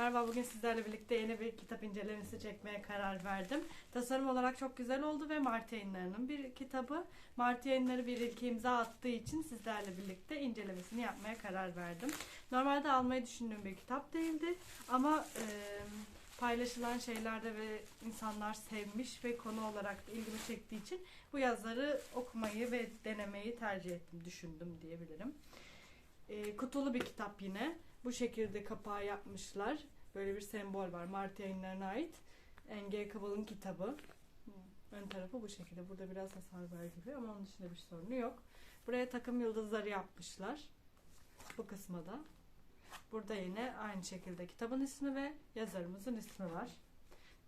Merhaba, bugün sizlerle birlikte yeni bir kitap incelemesi çekmeye karar verdim. Tasarım olarak çok güzel oldu ve Mart yayınlarının bir kitabı. Mart yayınları bir ilki imza attığı için sizlerle birlikte incelemesini yapmaya karar verdim. Normalde almayı düşündüğüm bir kitap değildi ama e, paylaşılan şeylerde ve insanlar sevmiş ve konu olarak da ilgimi çektiği için bu yazıları okumayı ve denemeyi tercih ettim, düşündüm diyebilirim. E, kutulu bir kitap yine. Bu şekilde kapağı yapmışlar. Böyle bir sembol var. Mart yayınlarına ait. N.G. Kabal'ın kitabı. Ön tarafı bu şekilde. Burada biraz hasar var gibi ama onun dışında bir sorunu yok. Buraya takım yıldızları yapmışlar. Bu kısma da. Burada yine aynı şekilde kitabın ismi ve yazarımızın ismi var.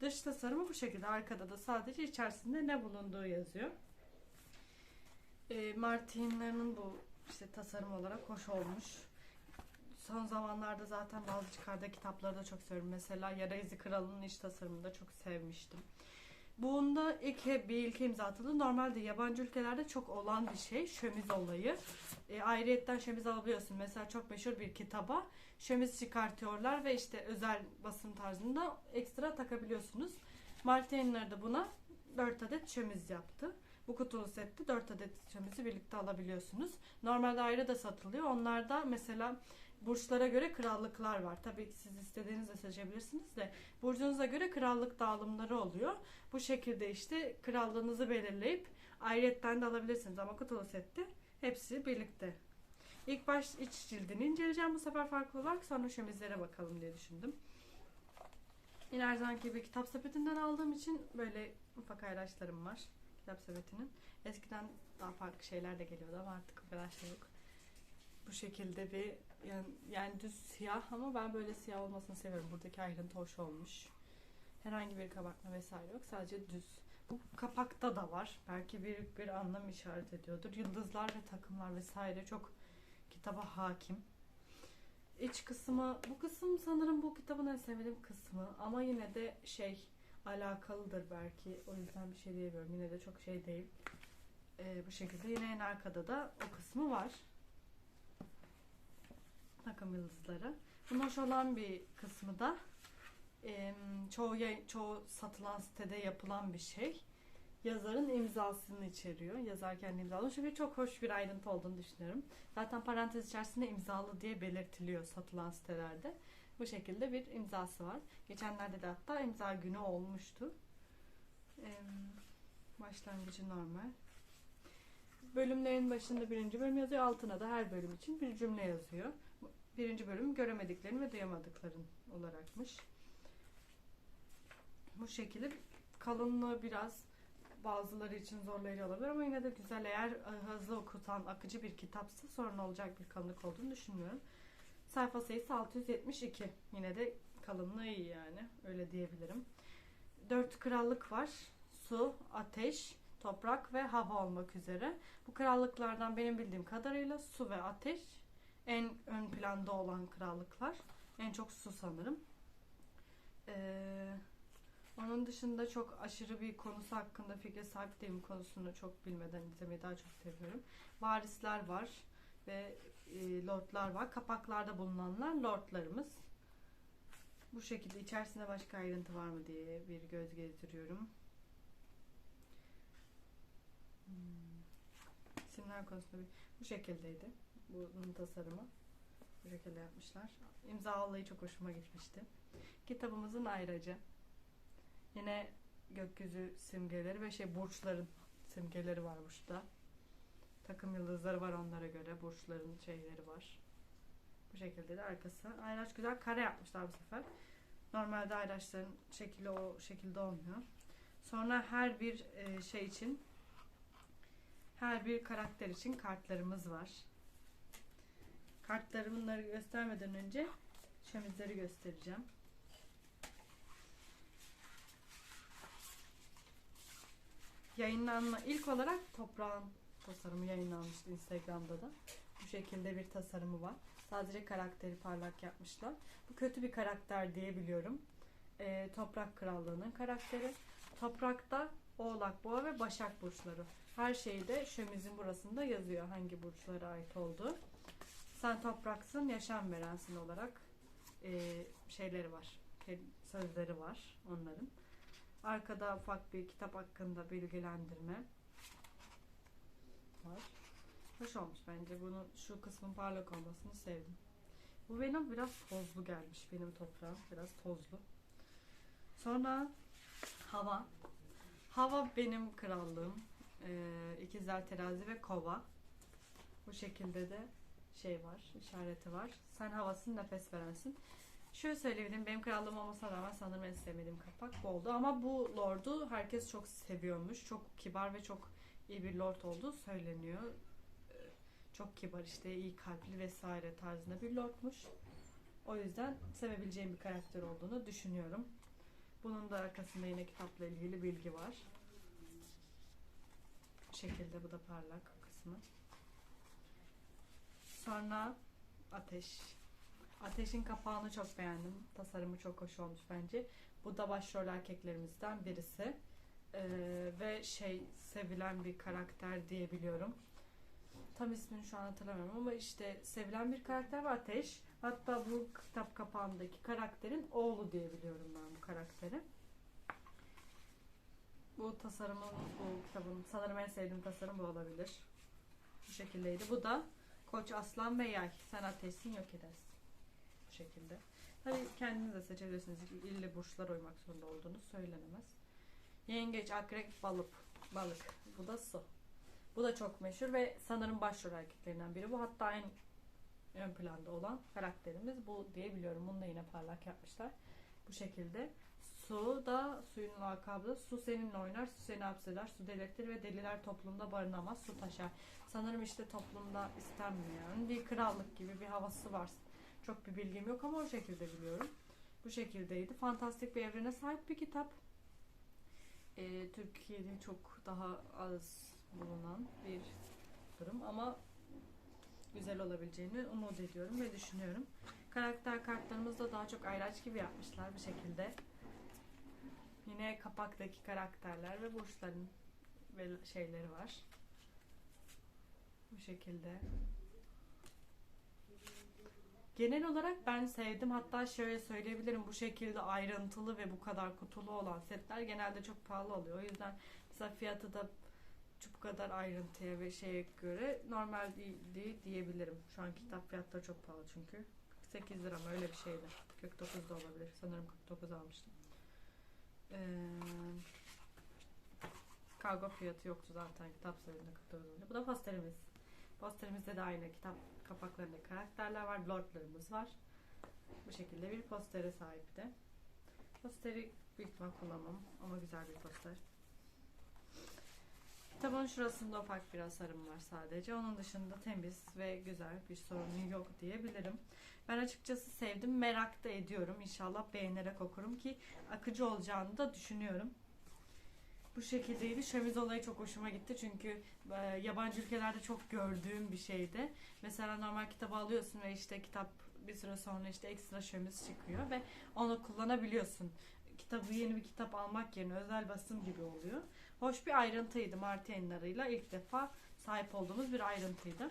Dış tasarımı bu şekilde. Arkada da sadece içerisinde ne bulunduğu yazıyor. E, Mart yayınlarının bu işte tasarım olarak hoş olmuş son zamanlarda zaten bazı çıkardığı kitapları da çok seviyorum. Mesela Yara İzi Kralı'nın iç tasarımını da çok sevmiştim. Bunda ilk bir ilk imza atıldı. Normalde yabancı ülkelerde çok olan bir şey. Şömiz olayı. E, ayrıyetten şömiz alabiliyorsun. Mesela çok meşhur bir kitaba şömiz çıkartıyorlar ve işte özel basım tarzında ekstra takabiliyorsunuz. Yayınları da buna 4 adet şömiz yaptı. Bu kutulu sette 4 adet şömizi birlikte alabiliyorsunuz. Normalde ayrı da satılıyor. Onlarda mesela burçlara göre krallıklar var. Tabii ki siz istediğinizde seçebilirsiniz de burcunuza göre krallık dağılımları oluyor. Bu şekilde işte krallığınızı belirleyip ayrıyetten de alabilirsiniz ama kutulu sette hepsi birlikte. İlk baş iç cildini inceleyeceğim bu sefer farklı olarak sonra şemizlere bakalım diye düşündüm. Yine her zamanki bir kitap sepetinden aldığım için böyle ufak ayraçlarım var kitap sepetinin. Eskiden daha farklı şeyler de geliyordu ama artık o kadar şey yok. Bu şekilde bir yani, yani düz siyah ama ben böyle siyah olmasını seviyorum. Buradaki ayrıntı hoş olmuş. Herhangi bir kabartma vesaire yok. Sadece düz. Bu kapakta da var. Belki büyük bir anlam işaret ediyordur. Yıldızlar ve takımlar vesaire çok kitaba hakim. İç kısmı, bu kısım sanırım bu kitabın en sevdiğim kısmı. Ama yine de şey alakalıdır belki. O yüzden bir şey diyemiyorum. Yine de çok şey değil. Ee, bu şekilde yine en arkada da o kısmı var takım yıldızları. Bunun hoş olan bir kısmı da e, çoğu, çoğu satılan sitede yapılan bir şey. Yazarın imzasını içeriyor. Yazarken imzalı. Çünkü çok hoş bir ayrıntı olduğunu düşünüyorum. Zaten parantez içerisinde imzalı diye belirtiliyor satılan sitelerde. Bu şekilde bir imzası var. Geçenlerde de hatta imza günü olmuştu. Ee, başlangıcı normal. Bölümlerin başında birinci bölüm yazıyor. Altına da her bölüm için bir cümle yazıyor. Birinci bölüm göremediklerin ve duyamadıkların olarakmış. Bu şekilde kalınlığı biraz bazıları için zorlayıcı olabilir ama yine de güzel eğer hızlı okutan akıcı bir kitapsa sorun olacak bir kalınlık olduğunu düşünmüyorum. Sayfa sayısı 672. Yine de kalınlığı iyi yani. Öyle diyebilirim. Dört krallık var. Su, ateş, toprak ve hava olmak üzere. Bu krallıklardan benim bildiğim kadarıyla su ve ateş en ön planda olan krallıklar. En çok su sanırım. Ee, onun dışında çok aşırı bir konusu hakkında fikre sahip değilim konusunu çok bilmeden izlemeyi daha çok seviyorum. Varisler var ve e, lordlar var. Kapaklarda bulunanlar lordlarımız. Bu şekilde içerisinde başka ayrıntı var mı diye bir göz gezdiriyorum. Hmm. İsimler konusunda bir, bu şekildeydi. Bunun tasarımı. Bu şekilde yapmışlar. İmza olayı çok hoşuma gitmişti. Kitabımızın ayracı. Yine gökyüzü simgeleri ve şey burçların simgeleri var burada. Takım yıldızları var onlara göre. Burçların şeyleri var. Bu şekilde de arkası. Ayraç güzel kare yapmışlar bu sefer. Normalde ayraçların şekli o şekilde olmuyor. Sonra her bir e, şey için her bir karakter için kartlarımız var. Kartları bunları göstermeden önce şemizleri göstereceğim. Yayınlanma ilk olarak toprağın tasarımı yayınlanmıştı Instagram'da da. Bu şekilde bir tasarımı var. Sadece karakteri parlak yapmışlar. Bu kötü bir karakter diyebiliyorum. Ee, Toprak Krallığı'nın karakteri. Toprakta Oğlak, Boğa ve Başak burçları. Her şeyde şömizin burasında yazıyor hangi burçlara ait olduğu. Sen topraksın, yaşam verensin olarak e, şeyleri var. Sözleri var onların. Arkada ufak bir kitap hakkında bilgilendirme var. Hoş olmuş bence. Bunu şu kısmın parlak olmasını sevdim. Bu benim biraz tozlu gelmiş. Benim toprağım biraz tozlu. Sonra hava. Hava benim krallığım. Ee, ikizler terazi ve kova. Bu şekilde de şey var, işareti var. Sen havasın, nefes verensin. Şöyle söyleyebilirim, benim krallığım olmasına rağmen sanırım en sevmediğim kapak bu oldu. Ama bu lordu herkes çok seviyormuş. Çok kibar ve çok iyi bir lord olduğu söyleniyor. Ee, Çok kibar işte, iyi kalpli vesaire tarzında bir lordmuş. O yüzden sevebileceğim bir karakter olduğunu düşünüyorum. Bunun da arkasında yine kitapla ilgili bilgi var. Bu şekilde bu da parlak kısmı. Sonra ateş. Ateşin kapağını çok beğendim. Tasarımı çok hoş olmuş bence. Bu da başrol erkeklerimizden birisi. Ee, ve şey sevilen bir karakter diyebiliyorum. Tam ismini şu an hatırlamıyorum ama işte sevilen bir karakter var Ateş. Hatta bu kitap kapağındaki karakterin oğlu diyebiliyorum ben bu karakteri. Bu tasarımın, bu kitabın sanırım en sevdiğim tasarım bu olabilir. Bu şekildeydi. Bu da Koç, Aslan ve Yay. Sen ateşsin yok edersin. Bu şekilde. Tabii kendiniz de seçebilirsiniz. İlle burçlara uymak zorunda olduğunu söylenemez. Yengeç, akrep, balık. Balık. Bu da su. Bu da çok meşhur ve sanırım başrol erkeklerinden biri. Bu hatta en ön planda olan karakterimiz bu diye biliyorum. Bunu da yine parlak yapmışlar. Bu şekilde. Su da suyun lakabı su seninle oynar, su seni hapseder, su delirtir ve deliler toplumda barınamaz, su taşar. Sanırım işte toplumda istenmeyen bir krallık gibi bir havası var. Çok bir bilgim yok ama o şekilde biliyorum. Bu şekildeydi. Fantastik bir evrene sahip bir kitap. Ee, Türkiye'de çok daha az bulunan bir durum ama güzel olabileceğini umut ediyorum ve düşünüyorum. Karakter kartlarımızı da daha çok ayraç gibi yapmışlar bu şekilde. Yine kapaktaki karakterler ve burçların ve şeyleri var. Bu şekilde. Genel olarak ben sevdim. Hatta şöyle söyleyebilirim. Bu şekilde ayrıntılı ve bu kadar kutulu olan setler genelde çok pahalı oluyor. O yüzden mesela fiyatı da bu kadar ayrıntıya ve şeye göre normal değil, değil diyebilirim. Şu an kitap fiyatları çok pahalı çünkü. 8 lira mı öyle bir şeydi. 49 da olabilir. Sanırım 49 almıştım. Kargo fiyatı yoktu zaten kitap sayısında 49 olunca. Bu da posterimiz. Posterimizde de aynı kitap kapaklarında karakterler var. Lordlarımız var. Bu şekilde bir postere sahipti. Posteri büyük ihtimal kullanmam ama güzel bir poster. Kitabın şurasında ufak bir hasarım var sadece. Onun dışında temiz ve güzel bir sorunu yok diyebilirim. Ben açıkçası sevdim. Merak da ediyorum. İnşallah beğenerek okurum ki akıcı olacağını da düşünüyorum. Bu şekildeydi. Şömiz olayı çok hoşuma gitti. Çünkü e, yabancı ülkelerde çok gördüğüm bir şeydi. Mesela normal kitabı alıyorsun ve işte kitap bir süre sonra işte ekstra şömiz çıkıyor ve onu kullanabiliyorsun. Kitabı yeni bir kitap almak yerine özel basım gibi oluyor. Hoş bir ayrıntıydı Marti yayınlarıyla ilk defa sahip olduğumuz bir ayrıntıydı.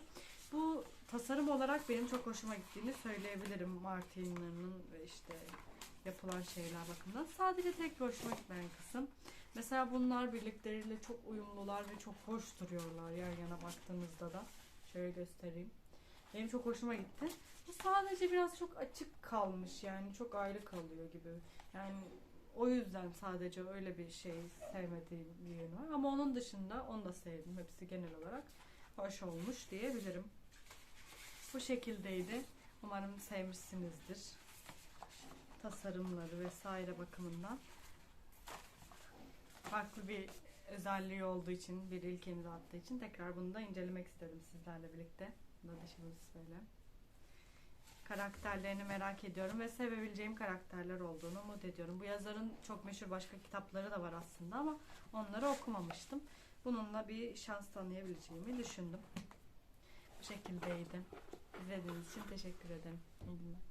Bu tasarım olarak benim çok hoşuma gittiğini söyleyebilirim Marti ve işte yapılan şeyler bakımından. Sadece tek hoşuma gitmeyen kısım. Mesela bunlar birlikleriyle çok uyumlular ve çok hoş duruyorlar yan yana baktığınızda da. Şöyle göstereyim. Benim çok hoşuma gitti. Bu sadece biraz çok açık kalmış yani çok ayrı kalıyor gibi. Yani o yüzden sadece öyle bir şey sevmediğim bir yönü var. Ama onun dışında onu da sevdim. Hepsi genel olarak hoş olmuş diyebilirim. Bu şekildeydi. Umarım sevmişsinizdir. Tasarımları vesaire bakımından. Farklı bir özelliği olduğu için, bir ilkemiz attığı için tekrar bunu da incelemek istedim sizlerle birlikte. Bunu da dışımız böyle karakterlerini merak ediyorum ve sevebileceğim karakterler olduğunu umut ediyorum. Bu yazarın çok meşhur başka kitapları da var aslında ama onları okumamıştım. Bununla bir şans tanıyabileceğimi düşündüm. Bu şekildeydi. İzlediğiniz için teşekkür ederim. İyi günler.